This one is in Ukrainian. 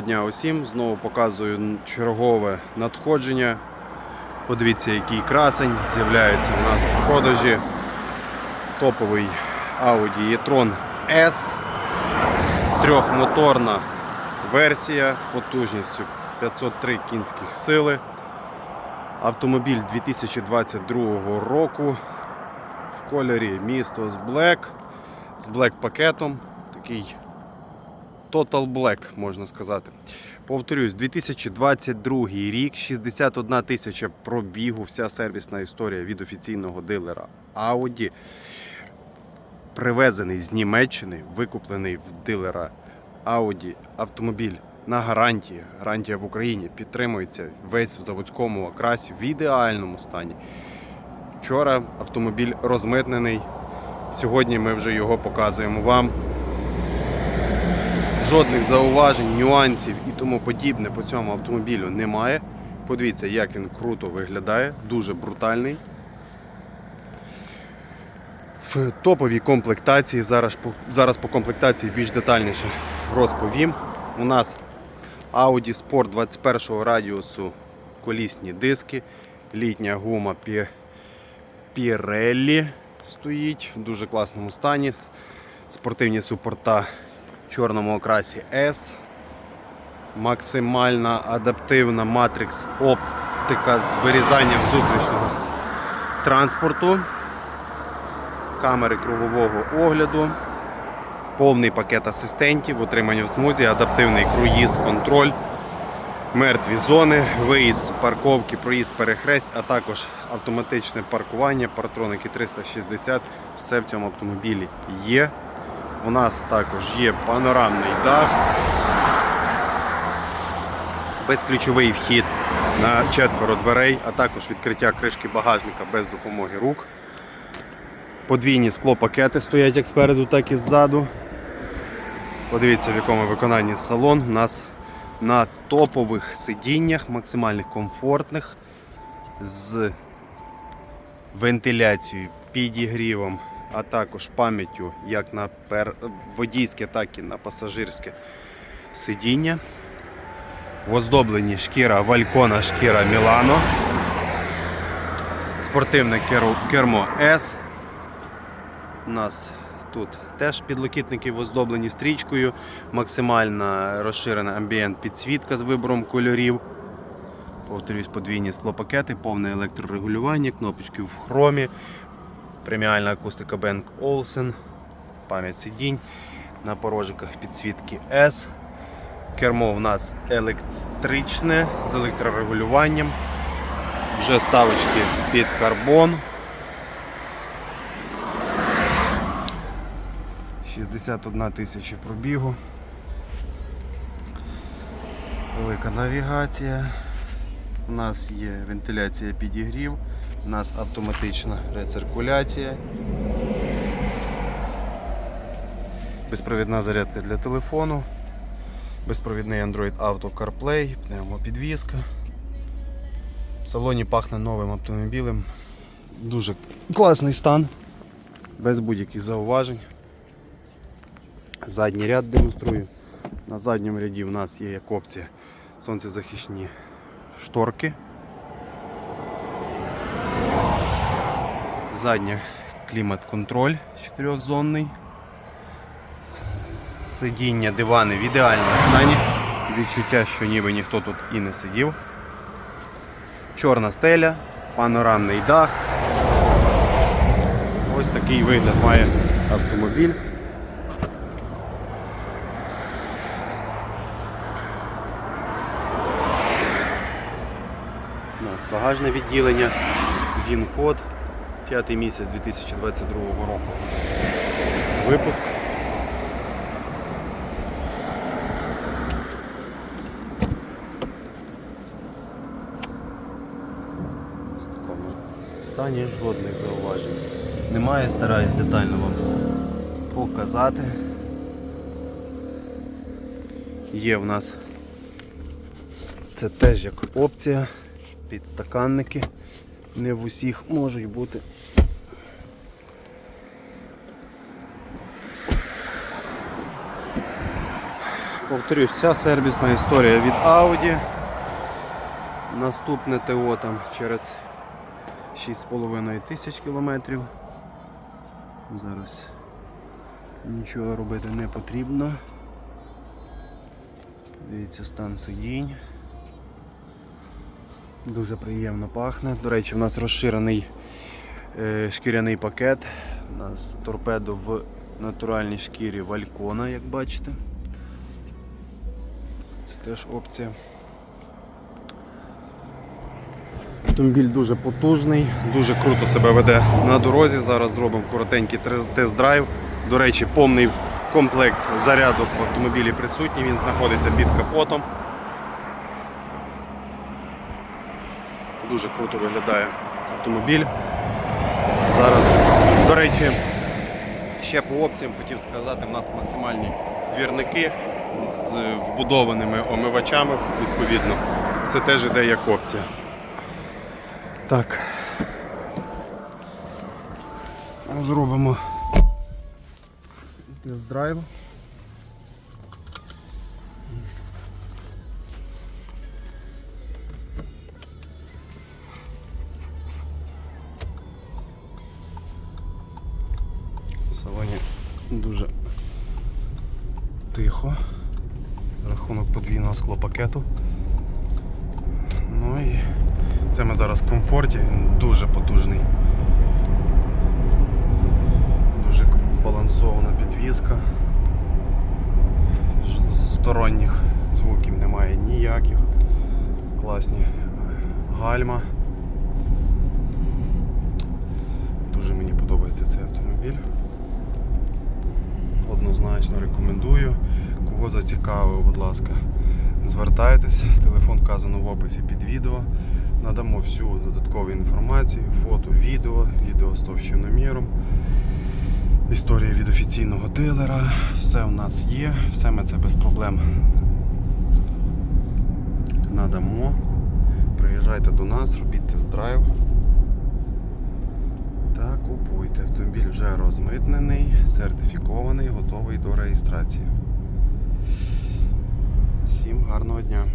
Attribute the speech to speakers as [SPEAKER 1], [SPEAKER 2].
[SPEAKER 1] Дня усім знову показую чергове надходження. Подивіться, який красень з'являється у нас в продажі. Топовий Audi e-tron S. Трьохмоторна версія потужністю 503 кінських сили. Автомобіль 2022 року в кольорі місто з Black з Black пакетом. Такий Total Black, можна сказати. Повторюсь, 2022 рік, 61 тисяча пробігу, вся сервісна історія від офіційного дилера Audi. Привезений з Німеччини, викуплений в дилера Audi автомобіль на гарантії. Гарантія в Україні підтримується весь в заводському окрасі в ідеальному стані. Вчора автомобіль розмитнений. Сьогодні ми вже його показуємо вам жодних зауважень, нюансів і тому подібне по цьому автомобілю немає. Подивіться, як він круто виглядає, дуже брутальний. В топовій комплектації, зараз по, зараз по комплектації більш детальніше розповім. У нас Audi Sport 21 радіусу колісні диски, літня гума Pirelli стоїть в дуже класному стані. Спортивні супорта чорному окрасі S. Максимальна адаптивна матрикс оптика з вирізанням зустрічного транспорту. Камери кругового огляду. Повний пакет асистентів, утримання в смузі, адаптивний круїз, контроль, мертві зони, виїзд парковки, проїзд перехресть, а також автоматичне паркування, партроники 360. Все в цьому автомобілі є. У нас також є панорамний дах, безключовий вхід на четверо дверей, а також відкриття кришки багажника без допомоги рук. Подвійні склопакети стоять як спереду, так і ззаду. Подивіться, в якому виконанні салон. У нас на топових сидіннях, максимальних комфортних, з вентиляцією, підігрівом, а також пам'яттю як на водійське, так і на пасажирське сидіння. В оздобленні шкіра Валькона, шкіра Мілано. Спортивне кермо S. У нас тут теж підлокітники оздоблені стрічкою, максимальна розширена амбієнт підсвітка з вибором кольорів. Повторюсь, подвійні склопакети, повне електрорегулювання, кнопочки в хромі, преміальна акустика Bang Olufsen, пам'ять сидінь, на порожиках підсвітки S. Кермо у нас електричне з електрорегулюванням. Вже ставочки під карбон. 61 тисяча пробігу. Велика навігація. У нас є вентиляція підігрів, у нас автоматична рециркуляція. Безпровідна зарядка для телефону, безпровідний Android Auto CarPlay, пневмопідвізка. В салоні пахне новим автомобілем. Дуже класний стан, без будь-яких зауважень. Задній ряд демонструю. На задньому ряді в нас є як опція сонцезахисні шторки. Задня клімат-контроль чотирьохзонний. Сидіння, дивани в ідеальному стані. Відчуття, що ніби ніхто тут і не сидів. Чорна стеля, панорамний дах. Ось такий вигляд має автомобіль. У нас багажне відділення, він-код, 5 місяць 2022 року. Випуск. В такому стані жодних зауважень. Немає, стараюсь детально вам показати. Є в нас це теж як опція, підстаканники. Не в усіх можуть бути. Повторюсь, вся сервісна історія від Audi. Наступне ТО там через 6,5 тисяч кілометрів. Зараз нічого робити не потрібно. Дивіться стан сидінь. Дуже приємно пахне. До речі, в нас розширений е, шкіряний пакет. У нас торпедо в натуральній шкірі Валькона, як бачите. Це теж опція. Автомобіль дуже потужний, дуже круто себе веде на дорозі. Зараз зробимо коротенький тест-драйв. До речі, повний комплект заряду в автомобілі присутній, він знаходиться під капотом. Дуже круто виглядає автомобіль. Зараз, до речі, ще по опціям хотів сказати, в нас максимальні двірники з вбудованими омивачами, відповідно. Це теж іде як опція. Так. Зробимо тест-драйв. Салоні дуже тихо. За рахунок подвійного склопакету. Ну і це ми зараз в комфорті, він дуже потужний. Дуже збалансована підвізка. Сторонніх звуків немає ніяких. Класні гальма. Дуже мені подобається цей автомобіль. Однозначно рекомендую. Кого зацікавив, будь ласка, звертайтесь. Телефон вказано в описі під відео. Надамо всю додаткову інформацію, фото, відео, відео з товщиноміром, історія від офіційного дилера. Все в нас є, все ми це без проблем надамо. Приїжджайте до нас, робіть тест-драйв. Купуйте. Автомобіль вже розмитнений, сертифікований, готовий до реєстрації. Всім гарного дня!